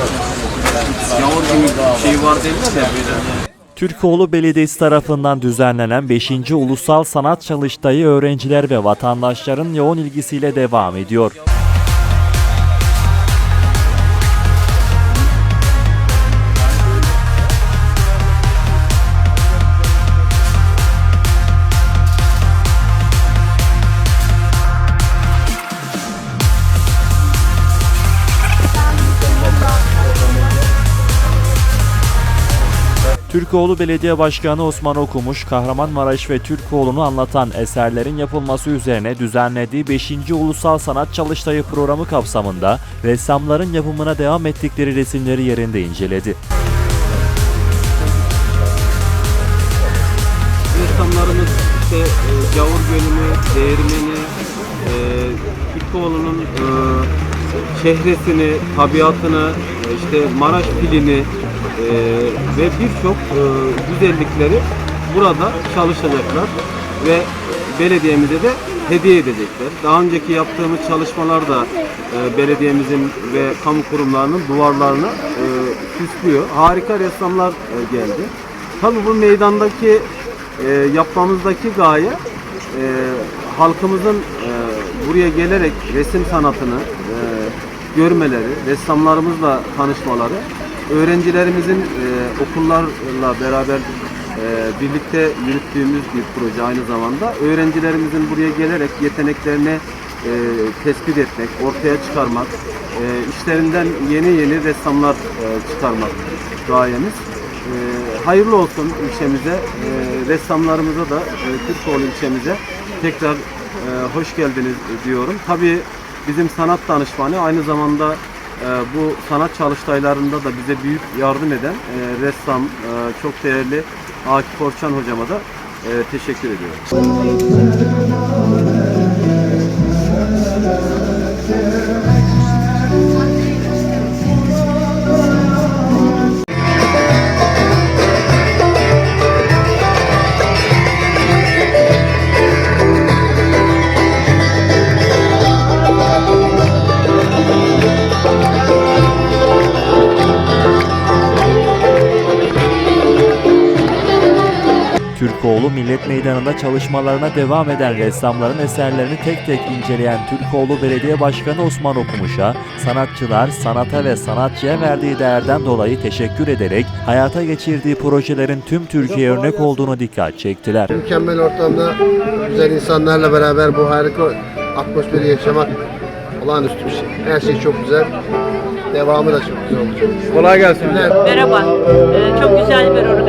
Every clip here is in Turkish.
Bir şey. Türkoğlu Belediyesi tarafından düzenlenen 5. Ulusal Sanat Çalıştayı öğrenciler ve vatandaşların yoğun ilgisiyle devam ediyor. Türkoğlu Belediye Başkanı Osman Okumuş, Kahramanmaraş ve Türkoğlu'nu anlatan eserlerin yapılması üzerine düzenlediği 5. Ulusal Sanat Çalıştayı programı kapsamında ressamların yapımına devam ettikleri resimleri yerinde inceledi. Ressamlarımız işte e, Gavur Gölü'nü, Değirmeni, e, Türkoğlu'nun e, şehresini, tabiatını, işte Maraş pilini e, ve birçok e, güzellikleri burada çalışacaklar ve belediyemize de hediye edecekler. Daha önceki yaptığımız çalışmalarda e, belediyemizin ve kamu kurumlarının duvarlarını e, süslüyor. Harika ressamlar e, geldi. Tabii bu meydandaki e, yapmamızdaki gaye e, halkımızın e, buraya gelerek resim sanatını e, görmeleri, ressamlarımızla tanışmaları, öğrencilerimizin e, okullarla beraber e, birlikte yürüttüğümüz bir proje aynı zamanda. Öğrencilerimizin buraya gelerek yeteneklerini e, tespit etmek, ortaya çıkarmak, e, işlerinden yeni yeni ressamlar e, çıkarmak gayemiz. Ee, hayırlı olsun ilçemize, ee, ressamlarımıza da e, Türkoğlu ilçemize tekrar e, hoş geldiniz diyorum. Tabii bizim sanat danışmanı aynı zamanda e, bu sanat çalıştaylarında da bize büyük yardım eden e, ressam, e, çok değerli Akif Orçan hocama da e, teşekkür ediyorum. Türkoğlu Millet Meydanı'nda çalışmalarına devam eden ressamların eserlerini tek tek inceleyen Türkoğlu Belediye Başkanı Osman Okumuş'a sanatçılar sanata ve sanatçıya verdiği değerden dolayı teşekkür ederek hayata geçirdiği projelerin tüm Türkiye örnek olduğunu dikkat çektiler. Mükemmel ortamda güzel insanlarla beraber bu harika atmosferi yaşamak olağanüstü bir şey. Her şey çok güzel. Devamı da çok güzel olacak. Kolay gelsin. Merhaba. Ee, çok güzel bir organizasyon.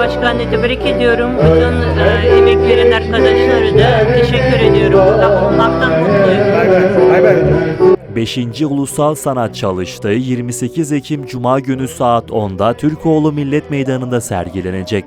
Başkanını tebrik ediyorum. Bütün e, emek veren arkadaşları da teşekkür ediyorum. Burada bulunmaktan mutluyum. 5. Ulusal Sanat Çalıştayı 28 Ekim Cuma günü saat 10'da Türkoğlu Millet Meydanı'nda sergilenecek.